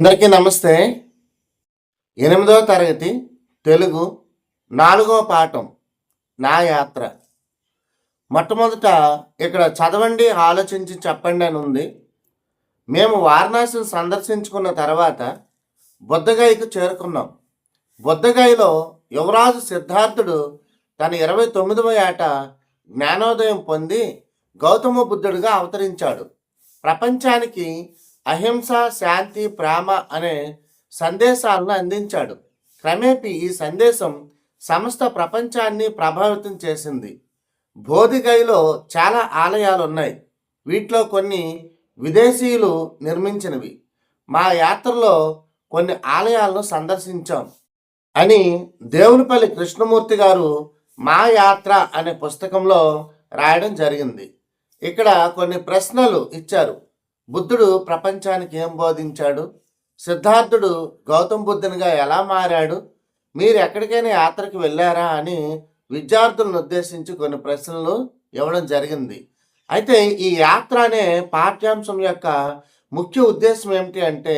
అందరికీ నమస్తే. ఎనిమిదవ తరగతి తెలుగు నాలుగవ పాఠం నా యాత్ర మొట్టమొదట ఇక్కడ చదవండి ఆలోచించి చెప్పండి అని ఉంది. మేము వారణాసిని సందర్శించుకున్న తర్వాత బుద్ధగాయకు చేరుకున్నాం. బుద్ధగాయలో యువరాజు సిద్ధార్థుడు తన ఇరవై తొమ్మిదవ ఏట జ్ఞానోదయం పొంది గౌతమ బుద్ధుడిగా అవతరించాడు. ప్రపంచానికి అహింస శాంతి ప్రేమ అనే సందేశాలను అందించాడు. క్రమేపీ ఈ సందేశం సమస్త ప్రపంచాన్ని ప్రభావితం చేసింది. బోధిగైలో చాలా ఆలయాలు ఉన్నాయి వీటిలో కొన్ని విదేశీయులు నిర్మించినవి. మా యాత్రలో కొన్ని ఆలయాలను సందర్శించాం అని దేవునిపల్లి కృష్ణమూర్తి గారు మా యాత్ర అనే పుస్తకంలో రాయడం జరిగింది. ఇక్కడ కొన్ని ప్రశ్నలు ఇచ్చారు. బుద్ధుడు ప్రపంచానికి ఏం బోధించాడు? సిద్ధార్థుడు గౌతమ్ బుద్ధునిగా ఎలా మారాడు? మీరు ఎక్కడికైనా యాత్రకు వెళ్ళారా అని విద్యార్థులను ఉద్దేశించి కొన్ని ప్రశ్నలు ఇవ్వడం జరిగింది. అయితే ఈ యాత్ర అనే పాఠ్యాంశం యొక్క ముఖ్య ఉద్దేశం ఏమిటి అంటే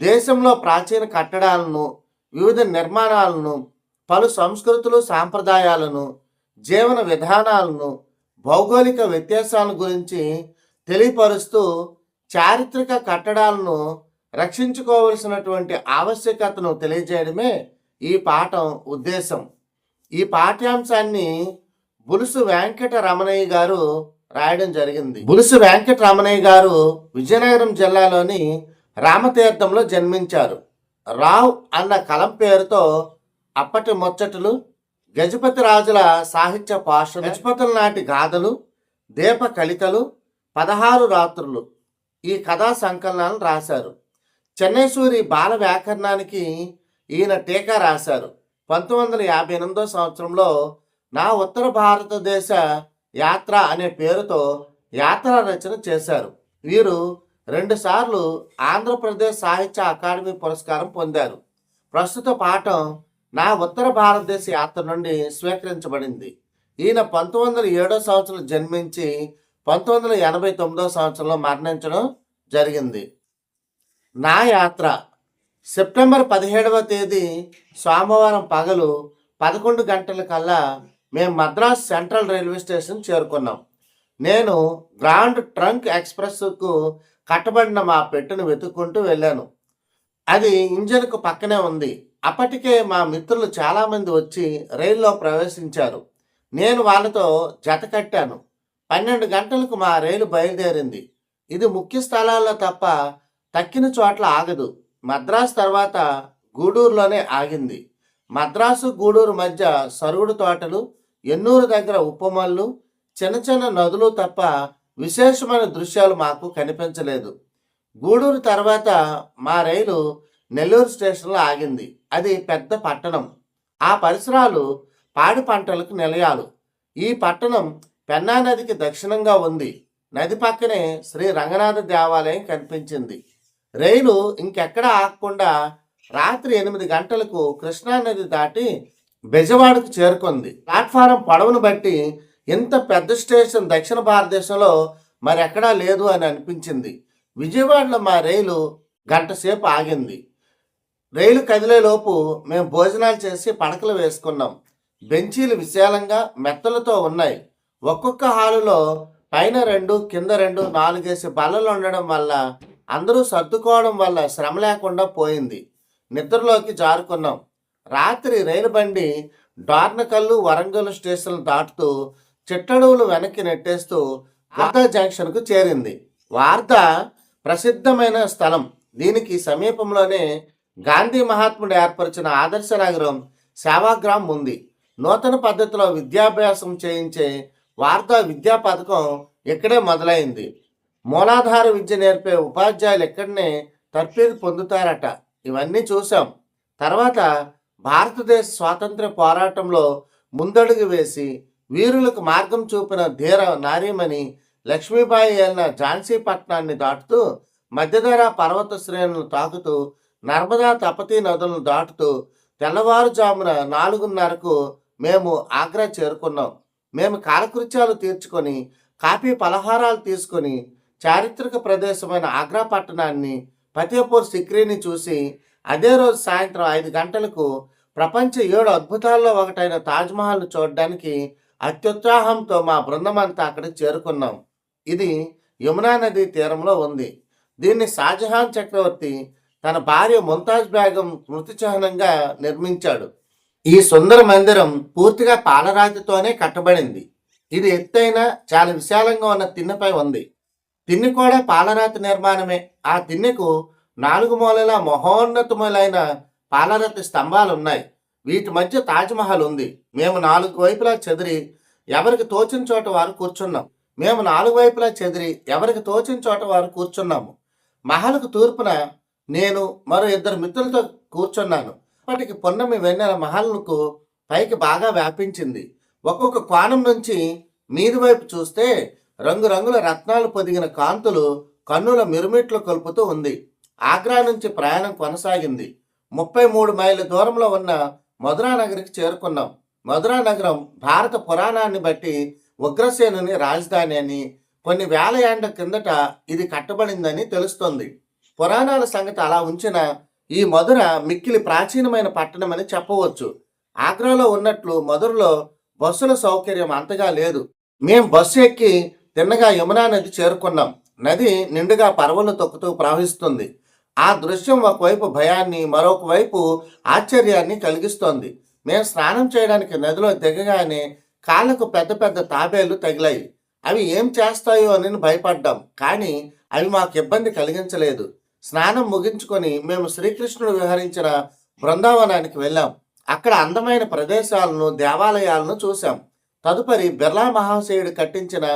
దేశంలో ప్రాచీన కట్టడాలను వివిధ నిర్మాణాలను పలు సంస్కృతులు సాంప్రదాయాలను జీవన విధానాలను భౌగోళిక వ్యత్యాసాల గురించి తెలియపరుస్తూ చారిత్రక కట్టడాలను రక్షించుకోవలసినటువంటి ఆవశ్యకతను తెలియజేయడమే ఈ పాఠం ఉద్దేశం. ఈ పాఠ్యాంశాన్ని బులుసు వెంకట రమణయ్య గారు రాయడం జరిగింది. బులుసు వెంకట రమణయ్య గారు విజయనగరం జిల్లాలోని రామతీర్థంలో జన్మించారు. రావ్ అన్న కలం పేరుతో అప్పటి ముచ్చటలు గజపతి రాజుల సాహిత్య పాష గజపతుల నాటి గాథలు దీప కలితలు పదహారు రాత్రులు ఈ కథా సంకలనాలను రాశారు. చెన్నైసూరి బాల వ్యాకరణానికి ఈయన టీకా రాశారు. పంతొమ్మిది వందల యాభై ఎనిమిదో సంవత్సరంలో నా ఉత్తర భారతదేశ యాత్ర అనే పేరుతో యాత్ర రచన చేశారు. వీరు రెండుసార్లు ఆంధ్రప్రదేశ్ సాహిత్య అకాడమీ పురస్కారం పొందారు. ప్రస్తుత పాఠం నా ఉత్తర భారతదేశ యాత్ర నుండి స్వీకరించబడింది. ఈయన పంతొమ్మిది వందల ఏడో సంవత్సరం జన్మించి పంతొమ్మిది వందల ఎనభై తొమ్మిదో సంవత్సరంలో మరణించడం జరిగింది. నా యాత్ర సెప్టెంబర్ పదిహేడవ తేదీ సోమవారం పగలు పదకొండు గంటల కల్లా మేము మద్రాస్ సెంట్రల్ రైల్వే స్టేషన్ చేరుకున్నాం. నేను గ్రాండ్ ట్రంక్ ఎక్స్ప్రెస్కు కట్టబడిన మా పెట్టెను వెతుక్కుంటూ వెళ్ళాను. అది ఇంజన్కు పక్కనే ఉంది. అప్పటికే మా మిత్రులు చాలామంది వచ్చి రైల్లో ప్రవేశించారు. నేను వాళ్ళతో జత కట్టాను. పన్నెండు గంటలకు మా రైలు బయలుదేరింది. ఇది ముఖ్య స్థలాల్లో తప్ప తక్కిన చోట్ల ఆగదు. మద్రాసు తర్వాత గూడూరులోనే ఆగింది. మద్రాసు గూడూరు మధ్య సరుగుడు తోటలు ఎన్నూరు దగ్గర ఉప్పమల్లు చిన్న చిన్న నదులు తప్ప విశేషమైన దృశ్యాలు మాకు కనిపించలేదు. గూడూరు తర్వాత మా రైలు నెల్లూరు స్టేషన్లో ఆగింది. అది పెద్ద పట్టణం. ఆ పరిసరాలు పాడి పంటలకు నిలయాలు. ఈ పట్టణం పెన్నా నదికి దక్షిణంగా ఉంది. నది పక్కనే శ్రీ రంగనాథ దేవాలయం కనిపించింది. రైలు ఇంకెక్కడ ఆగకుండా రాత్రి ఎనిమిది గంటలకు కృష్ణానది దాటి బెజవాడకు చేరుకుంది. ప్లాట్ఫారం పొడవును బట్టి ఇంత పెద్ద స్టేషన్ దక్షిణ భారతదేశంలో మరెక్కడా లేదు అని అనిపించింది. విజయవాడలో మా రైలు గంట సేపు ఆగింది. రైలు కదిలేలోపు మేము భోజనాలు చేసి పడకలు వేసుకున్నాం. బెంచీలు విశాలంగా మెత్తలతో ఉన్నాయి. ఒక్కొక్క హాలులో పైన రెండు కింద రెండు నాలుగేసి బల్లలు ఉండడం వల్ల అందరూ సర్దుకోవడం వల్ల శ్రమ లేకుండా పోయింది. నిద్రలోకి జారుకున్నాం. రాత్రి రైలు బండి డార్నకల్లు వరంగల్ స్టేషన్ దాటుతూ చిట్టడవులు వెనక్కి నెట్టేస్తూ వార్తా జంక్షన్కు చేరింది. వార్త ప్రసిద్ధమైన స్థలం. దీనికి సమీపంలోనే గాంధీ మహాత్ముడు ఏర్పరిచిన ఆదర్శ నగరం సేవాగ్రామ్ ఉంది. నూతన పద్ధతిలో విద్యాభ్యాసం చేయించే వార్తా విద్యా పథకం ఇక్కడే మొదలైంది. మూలాధార విద్య నేర్పే ఉపాధ్యాయులు ఇక్కడనే తర్ఫీదు పొందుతారట. ఇవన్నీ చూసాం తర్వాత భారతదేశ స్వాతంత్ర పోరాటంలో ముందడుగు వేసి వీరులకు మార్గం చూపిన ధీర నారీమణి లక్ష్మీబాయి అయిన ఝాన్సీ పట్టణాన్ని దాటుతూ మధ్యధరా పర్వత శ్రేణులను తాకుతూ నర్మదా తపతీ నదులను దాటుతూ తెల్లవారుజామున నాలుగున్నరకు మేము ఆగ్రా చేరుకున్నాం. మేము కాలకృత్యాలు తీర్చుకొని కాఫీ పలహారాలు తీసుకొని చారిత్రక ప్రదేశమైన ఆగ్రా పట్టణాన్ని ఫతేపూర్ సిక్రీని చూసి అదే రోజు సాయంత్రం ఐదు గంటలకు ప్రపంచ ఏడు అద్భుతాల్లో ఒకటైన తాజ్మహల్ను చూడడానికి అత్యుత్సాహంతో మా బృందమంతా అక్కడికి చేరుకున్నాం. ఇది యమునా నదీ తీరంలో ఉంది. దీన్ని షాజహాన్ చక్రవర్తి తన భార్య ముంతాజ్ బేగం మృతి చిహ్నంగా నిర్మించాడు. ఈ సుందర మందిరం పూర్తిగా పాలరాతితోనే కట్టబడింది. ఇది ఎత్తైన చాలా విశాలంగా ఉన్న తిన్నెపై ఉంది. తిన్నె కూడా పాలరాతి నిర్మాణమే. ఆ తిన్నెకు నాలుగు మూలల మహోన్నతములైన పాలరాతి స్తంభాలు ఉన్నాయి వీటి మధ్య తాజ్మహల్ ఉంది. మేము నాలుగు వైపులా చెదిరి ఎవరికి తోచిన చోట వారు కూర్చున్నాం. మేము నాలుగు వైపులా చెదిరి ఎవరికి తోచిన చోట వారు కూర్చున్నాము. మహల్కు తూర్పున నేను మరో ఇద్దరు మిత్రులతో కూర్చున్నాను. అప్పటికి పొన్నమి వెన్నెల మహల్కు పైకి బాగా వ్యాపించింది. ఒక్కొక్క కోణం నుంచి మీది వైపు చూస్తే రంగురంగుల రత్నాలు పొదిగిన కాంతులు కన్నుల మిరుమిట్లు కలుపుతూ ఉంది. ఆగ్రా నుంచి ప్రయాణం కొనసాగింది. ముప్పై మూడు మైళ్ళ దూరంలో ఉన్న మధురా నగరికి చేరుకున్నాం. మధురా నగరం భారత పురాణాన్ని బట్టి ఉగ్రసేనుని రాజధాని అని కొన్ని వేల ఏండ్ల కిందట ఇది కట్టబడిందని తెలుస్తోంది. పురాణాల సంగతి అలా ఉంచిన ఈ మధుర మిక్కిలి ప్రాచీనమైన పట్టణమని చెప్పవచ్చు. ఆగ్రాలో ఉన్నట్లు మధురలో బస్సుల సౌకర్యం అంతగా లేదు. మేం బస్సు ఎక్కి తిన్నగా యమునా నది చేరుకున్నాం. నది నిండుగా పర్వలు తొక్కుతూ ప్రవహిస్తుంది. ఆ దృశ్యం ఒకవైపు భయాన్ని మరొక వైపు ఆశ్చర్యాన్ని కలిగిస్తోంది. మేము స్నానం చేయడానికి నదిలో దిగగానే కాళ్ళకు పెద్ద పెద్ద తాబేళ్ళు తగిలాయి. అవి ఏం చేస్తాయో అని భయపడ్డాం. కానీ అవి మాకు ఇబ్బంది కలిగించలేదు. స్నానం ముగించుకొని మేము శ్రీకృష్ణుడు విహరించిన బృందావనానికి వెళ్ళాం. అక్కడ అందమైన ప్రదేశాలను దేవాలయాలను చూశాం. తదుపరి బిర్లా మహాశయుడు కట్టించిన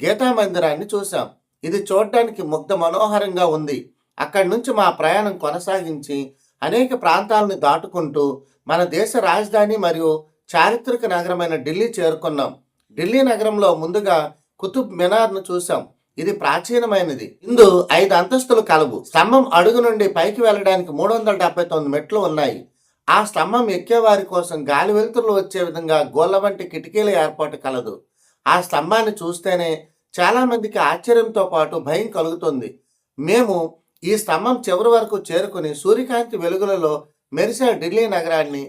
గీతా మందిరాన్ని చూశాం. ఇది చూడటానికి ముగ్ధ మనోహరంగా ఉంది. అక్కడి నుంచి మా ప్రయాణం కొనసాగించి అనేక ప్రాంతాలను దాటుకుంటూ మన దేశ రాజధాని మరియు చారిత్రక నగరమైన ఢిల్లీ చేరుకున్నాం. ఢిల్లీ నగరంలో ముందుగా కుతుబ్ మినార్ను చూశాం. ఇది ప్రాచీనమైనది. ఇందు ఐదు అంతస్తులు కలవు. స్తంభం అడుగు నుండి పైకి వెళ్ళడానికి మూడు వందల డెబ్బై తొమ్మిది మెట్లు ఉన్నాయి. ఆ స్తంభం ఎక్కేవారి కోసం గాలి వెలుతురులు వచ్చే విధంగా గోళ్ళ వంటి కిటికీల ఏర్పాటు కలదు. ఆ స్తంభాన్ని చూస్తేనే చాలామందికి ఆశ్చర్యంతో పాటు భయం కలుగుతుంది. మేము ఈ స్తంభం చివరి వరకు చేరుకుని సూర్యకాంతి వెలుగులలో మెరిసే ఢిల్లీ నగరాన్ని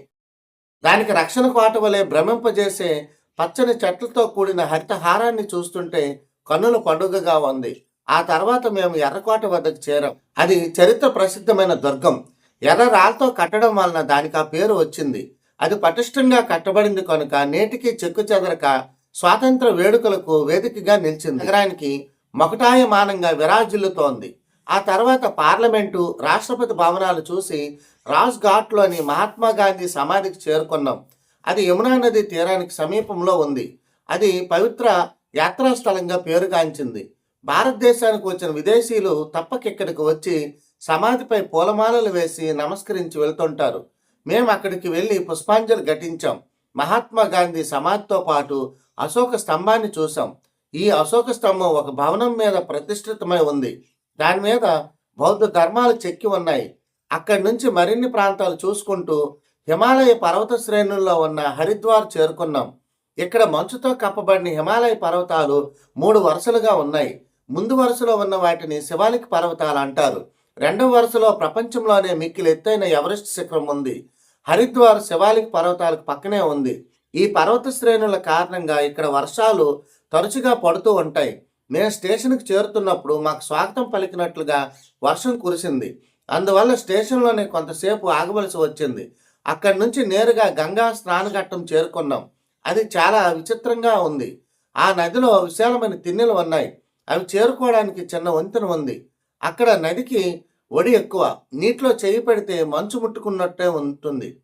దానికి రక్షణ కోట వలె భ్రమింపజేసే పచ్చని చెట్లతో కూడిన హరితహారాన్ని చూస్తుంటే కన్నుల పండుగగా ఉంది. ఆ తర్వాత మేము ఎర్రకోట వద్దకు చేరాం. అది చరిత్ర ప్రసిద్ధమైన దుర్గం. ఎర్ర రాళ్ళతో కట్టడం వలన దానికి ఆ పేరు వచ్చింది. అది పటిష్టంగా కట్టబడింది కనుక నేటికి చెక్కు చెదరక స్వాతంత్ర వేడుకలకు వేదికగా నిలిచింది. నగరానికి మకుటాయమానంగా విరాజిల్లుతోంది. ఆ తర్వాత పార్లమెంటు రాష్ట్రపతి భవనాలు చూసి రాజ్ ఘాట్లోని మహాత్మా గాంధీ సమాధికి చేరుకున్నాం. అది యమునా నది తీరానికి సమీపంలో ఉంది. అది పవిత్ర యాత్రాస్థలంగా పేరుగాంచింది భారతదేశానికి వచ్చిన విదేశీయులు తప్పక ఇక్కడికి వచ్చి సమాధిపై పూలమాలలు వేసి నమస్కరించి వెళ్తుంటారు. మేము అక్కడికి వెళ్ళి పుష్పాంజలి ఘటించాం. మహాత్మా గాంధీ సమాధితో పాటు అశోక స్తంభాన్ని చూసాం ఈ అశోక స్తంభం ఒక భవనం మీద ప్రతిష్ఠితమై ఉంది. దాని మీద బౌద్ధ ధర్మాలు చెక్కి ఉన్నాయి. అక్కడి నుంచి మరిన్ని ప్రాంతాలు చూసుకుంటూ హిమాలయ పర్వత శ్రేణుల్లో ఉన్న హరిద్వార్ చేరుకున్నాం. ఇక్కడ మంచుతో కప్పబడిన హిమాలయ పర్వతాలు మూడు వరుసలుగా ఉన్నాయి. ముందు వరుసలో ఉన్న వాటిని శివాలిక్ పర్వతాలు అంటారు. రెండవ వరుసలో ప్రపంచంలోనే మిక్కిలి ఎత్తైన ఎవరెస్ట్ శిఖరం ఉంది. హరిద్వార్ శివాలిక్ పర్వతాలకు పక్కనే ఉంది. ఈ పర్వత శ్రేణుల కారణంగా ఇక్కడ వర్షాలు తరచుగా పడుతూ ఉంటాయి. మేము స్టేషన్కి చేరుతున్నప్పుడు మాకు స్వాగతం పలికినట్లుగా వర్షం కురిసింది. అందువల్ల స్టేషన్లోనే కొంతసేపు ఆగవలసి వచ్చింది. అక్కడి నుంచి నేరుగా గంగా స్నానఘట్టం చేరుకున్నాం. అది చాలా విచిత్రంగా ఉంది. ఆ నదిలో విశాలమైన తిన్నెలు ఉన్నాయి. అవి చేరుకోవడానికి చిన్న వంతెన ఉంది. అక్కడ నదికి ఒడి ఎక్కువ. నీటిలో చేయి పెడితే మంచు ముట్టుకున్నట్టే ఉంటుంది.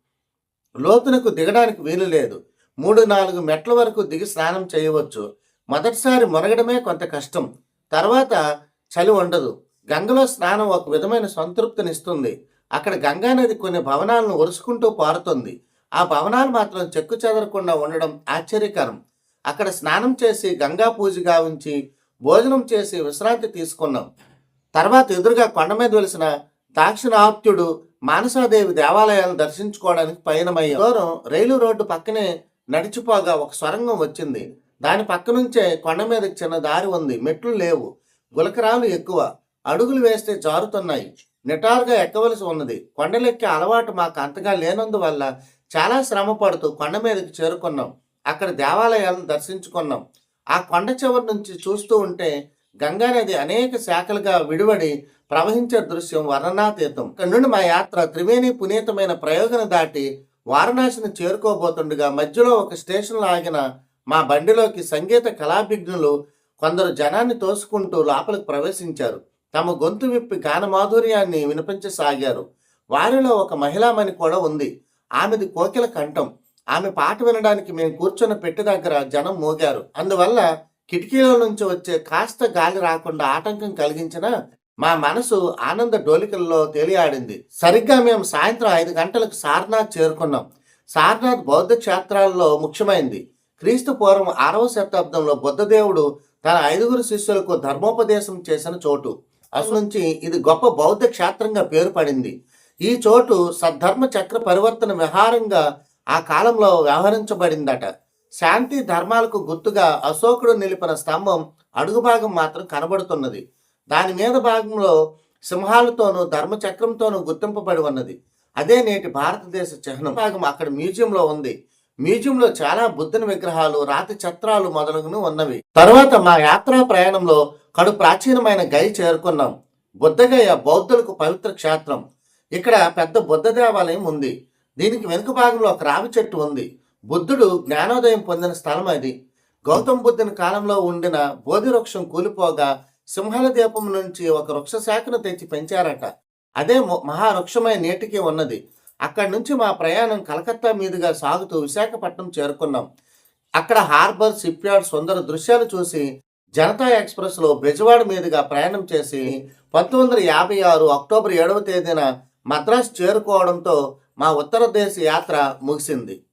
లోతునకు దిగడానికి వీలు లేదు. మూడు నాలుగు మెట్ల వరకు దిగి స్నానం చేయవచ్చు. మొదటిసారి మునగడమే కొంత కష్టం. తర్వాత చలి ఉండదు. గంగలో స్నానం ఒక విధమైన సంతృప్తినిస్తుంది. అక్కడ గంగా నది కొన్ని భవనాలను ఒరుసుకుంటూ పారుతుంది. ఆ భవనాలు మాత్రం చెక్కు చెదరకుండా ఉండడం ఆశ్చర్యకరం. అక్కడ స్నానం చేసి గంగా పూజ గావించి భోజనం చేసి విశ్రాంతి తీసుకున్నాం. తర్వాత ఎదురుగా కొండ మీద వెలిసిన దాక్షిణాత్యుడు మానసాదేవి దేవాలయాలను దర్శించుకోవడానికి పయనమయ్యాం. దూరం రైలు రోడ్డు పక్కనే నడిచిపోగా ఒక స్వరంగం వచ్చింది. దాని పక్క నుంచే కొండ మీద చిన్న దారి ఉంది. మెట్లు లేవు. గులకరాలు ఎక్కువ. అడుగులు వేస్తే జారుతున్నాయి. నిటారుగా ఎక్కవలసి ఉన్నది. కొండలెక్కే అలవాటు మాకు అంతగా లేనందువల్ల చాలా శ్రమ పడుతూ కొండ మీదకి చేరుకున్నాం. అక్కడ దేవాలయాలను దర్శించుకున్నాం. ఆ కొండ చివరి నుంచి చూస్తూ ఉంటే గంగానది అనేక శాఖలుగా విడివడి ప్రవహించే దృశ్యం వర్ణనాతీతం. ఇక్కడ నుండి మా యాత్ర త్రివేణి పునీతమైన ప్రయోగం దాటి వారణాసిని చేరుకోబోతుండగా మధ్యలో ఒక స్టేషన్లో ఆగిన మా బండిలోకి సంగీత కళాభిజ్ఞులు కొందరు జనాన్ని తోసుకుంటూ లోపలికి ప్రవేశించారు. తమ గొంతు విప్పి గాన మాధుర్యాన్ని వినిపించసాగారు. వారిలో ఒక మహిళామణి కూడా ఉంది. ఆమెది కోకిల కంఠం. ఆమె పాట వినడానికి మేము కూర్చున్న పెట్టి దగ్గర జనం మోగారు. అందువల్ల కిటికీల నుంచి వచ్చే కాస్త గాలి రాకుండా ఆటంకం కలిగించిన మా మనసు ఆనంద డోలికల్లో తేలియాడింది. సరిగ్గా మేము సాయంత్రం ఐదు గంటలకు సారనాథ్ చేరుకున్నాం. సారనాథ్ బౌద్ధ క్షేత్రాల్లో ముఖ్యమైంది. క్రీస్తు పూర్వం ఆరవ శతాబ్దంలో బుద్ధదేవుడు తన ఐదుగురు శిష్యులకు ధర్మోపదేశం చేసిన చోటు. అసలు నుంచి ఇది గొప్ప బౌద్ధ క్షేత్రంగా పేరు పడింది ఈ చోటు సద్ధర్మ చక్ర పరివర్తన విహారంగా ఆ కాలంలో వ్యవహరించబడిందట. శాంతి ధర్మాలకు గుర్తుగా అశోకుడు నిలిపిన స్తంభం అడుగు భాగం మాత్రం కనబడుతున్నది. దాని మీద భాగంలో సింహాలతోనూ ధర్మచక్రంతోనూ గుర్తింపబడి ఉన్నది. అదే నేటి భారతదేశ చిహ్నం. భాగం అక్కడ మ్యూజియంలో ఉంది. మ్యూజియంలో చాలా బుద్ధుని విగ్రహాలు రాతి చత్రాలు మొదలగును ఉన్నవి. తర్వాత మా యాత్రా ప్రయాణంలో కడు ప్రాచీనమైన గై చేరుకున్నాం. బుద్ధగయ బౌద్ధులకు పవిత్ర క్షేత్రం. ఇక్కడ పెద్ద బుద్ధ దేవాలయం ఉంది. దీనికి వెనుక భాగంలో ఒక రావి చెట్టు ఉంది. బుద్ధుడు జ్ఞానోదయం పొందిన స్థలం అది. గౌతమ బుద్ధుని కాలంలో ఉండిన బోధి వృక్షం కూలిపోగా సింహల దీపం నుంచి ఒక వృక్ష శాఖను తెచ్చి పెంచారట. అదే మొ- మహావృక్షమై నేటికి ఉన్నది. అక్కడి నుంచి మా ప్రయాణం కలకత్తా మీదుగా సాగుతూ విశాఖపట్నం చేరుకున్నాం. అక్కడ హార్బర్ షిప్ యార్డ్ సుందర దృశ్యాలు చూసి జనతా ఎక్స్ప్రెస్లో బెజవాడ మీదుగా ప్రయాణం చేసి పంతొమ్మిది వందల యాభై ఆరు అక్టోబర్ ఏడవ తేదీన మద్రాసు చేరుకోవడంతో మా ఉత్తర దేశ యాత్ర ముగిసింది.